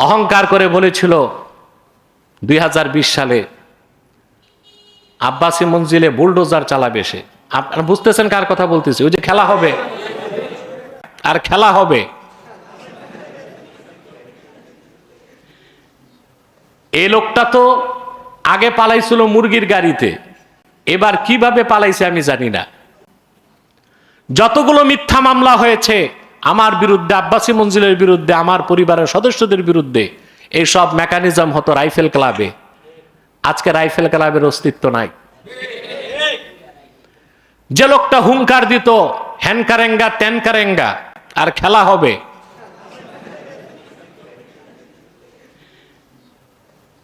অহংকার করে বলেছিল, দুই হাজার বিশ সালে আব্বাসী মঞ্জিলে বুলডোজার চালাবে সে। আপনারা বুঝতেছেন কার কথা বলতেছি? ওই যে খেলা হবে। আর খেলা হবে। এই লোকটা তো আগে পালাইছিল মুরগির গাড়িতে। এবার কীভাবে পালাইছে আমি জানি না। যতগুলো মিথ্যা মামলা হয়েছে আমার বিরুদ্ধে, আব্বাসী মঞ্জিলের বিরুদ্ধে, আমার পরিবারের সদস্যদের বিরুদ্ধে এই সব মেকানিজম হতো রাইফেল ক্লাবে। আজকে রাইফেল ক্লাবের অস্তিত্ব নাই। যে লোকটা হুঙ্কার দিত হ্যান কারেঙ্গা ত্যান কারেঙ্গা আর খেলা হবে।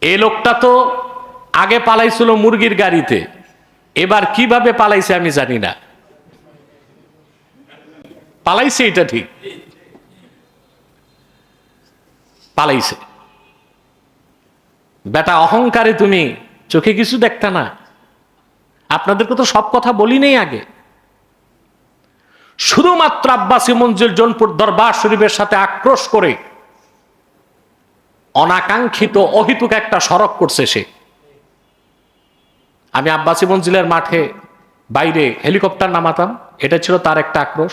এই লোকটা তো আগে পালাইছিল মুরগির গাড়িতে। এবার কীভাবে পালাইছে আমি জানি না। পালাইছে এটা ঠিক। পালাইছে। বেটা, অহংকারে তুমি চোখে কিছু দেখতে না। আপনাদেরকে তো সব কথা বলি নেই আগে। শুধুমাত্র আব্বাসী মঞ্জিল জনপুর দরবার শরীফের সাথে আক্রোশ করে অনাকাঙ্ক্ষিত, অহিতুক একটা সড়ক করছে সে। আমি আব্বাসী মঞ্জিলের মাঠে বাইরে হেলিকপ্টার নামাতাম। এটা ছিল তার একটা আক্রোশ।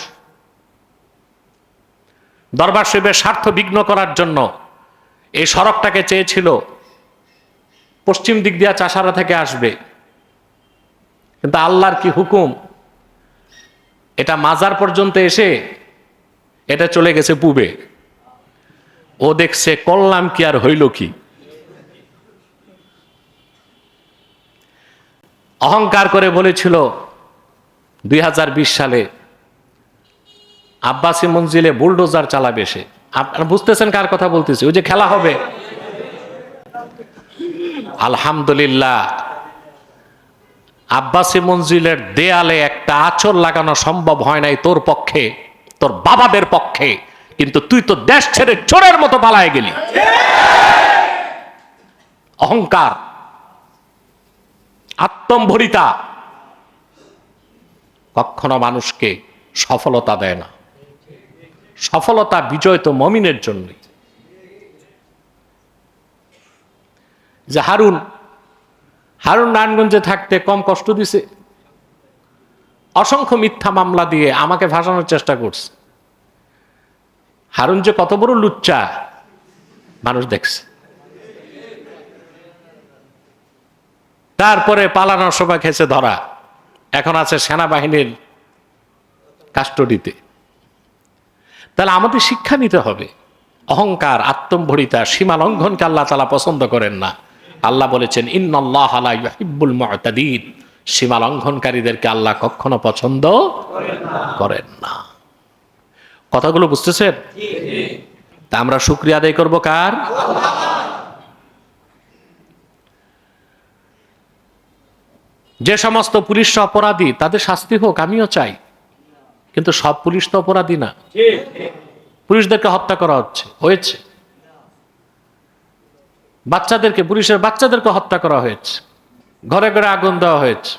দরবার শরীফের স্বার্থ বিঘ্ন করার জন্য এই সড়কটাকে চেয়েছিল, পশ্চিম দিক দিয়া চাষারা থেকে আসবে। কিন্তু আল্লাহর কি হুকুম? এটা মাজার পর্যন্ত এসে এটা চলে গেছে পূবে। ও দেখছে করলাম কি আর হইল কি? অহংকার করে বলেছিল, দুই হাজার বিশ সালে আব্বাসী মঞ্জিলে বুলডোজার চালাবে সে। আপনারা বুঝতেছেন কার কথা বলতেছি? ওই যে খেলা হবে। আলহামদুলিল্লাহ। আব্বাসী মঞ্জিলের দেয়ালে একটা আচর লাগানো সম্ভব হয় নাই তোর পক্ষে, তোর বাবাদের পক্ষে। কিন্তু তুই তো দেশ ছেড়ে চোরের মতো পালায় গেলি। অহংকার, আত্মম্ভরিতা কখনো মানুষকে সফলতা দেয় না। সফলতা, বিজয় তো মমিনের জন্যই। যে হারুন হারুন নারায়ণগঞ্জে থাকতে কম কষ্ট দিছে। অসংখ্য মিথ্যা মামলা দিয়ে আমাকে ভাসানোর চেষ্টা করছে। হারুন যে কত বড় লুচ্চা, মানুষ দেখছে। তারপরে পালানোর সময় খেয়েছে ধরা। এখন আছে সেনাবাহিনীর কাস্টডিতে তাহলে আমাদের শিক্ষা নিতে হবে। অহংকার, আত্মম্ভরিতা, সীমা লঙ্ঘনকে আল্লাহ তালা পছন্দ করেন না। আল্লাহ বলেছেন ইন্নআল্লাহ ইব্বুল মুতাদিন। সীমা লঙ্ঘনকারীদেরকে আল্লাহ কখনো পছন্দ করেন না। কথাগুলো বুঝতেছেন? তা আমরা শুক্রিয়া আদায় করব কার? যে সমস্ত পুলিশ অপরাধী, তাদের শাস্তি হোক, আমিও চাই। কিন্তু সব পুলিশ তো অপরাধী না। পুলিশদেরকে হত্যা করা হচ্ছে হয়েছে। বাচ্চাদেরকে পুলিশের বাচ্চাদেরকে হত্যা করা হয়েছে। ঘরে ঘরে আগুন দেওয়া হয়েছে।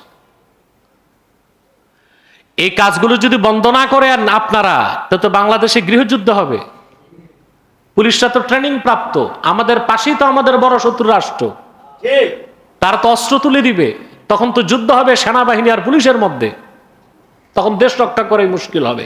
এই কাজগুলো যদি বন্ধ না করে আর আপনারা তো তো বাংলাদেশে গৃহযুদ্ধ হবে। পুলিশরা তো ট্রেনিং প্রাপ্ত। আমাদের পাশেই তো আমাদের বড় শত্রু রাষ্ট্র। তারা তো অস্ত্র তুলে দিবে। তখন তো যুদ্ধ হবে সেনাবাহিনী আর পুলিশের মধ্যে। তখন দেশ রক্ষা করাই মুশকিল হবে।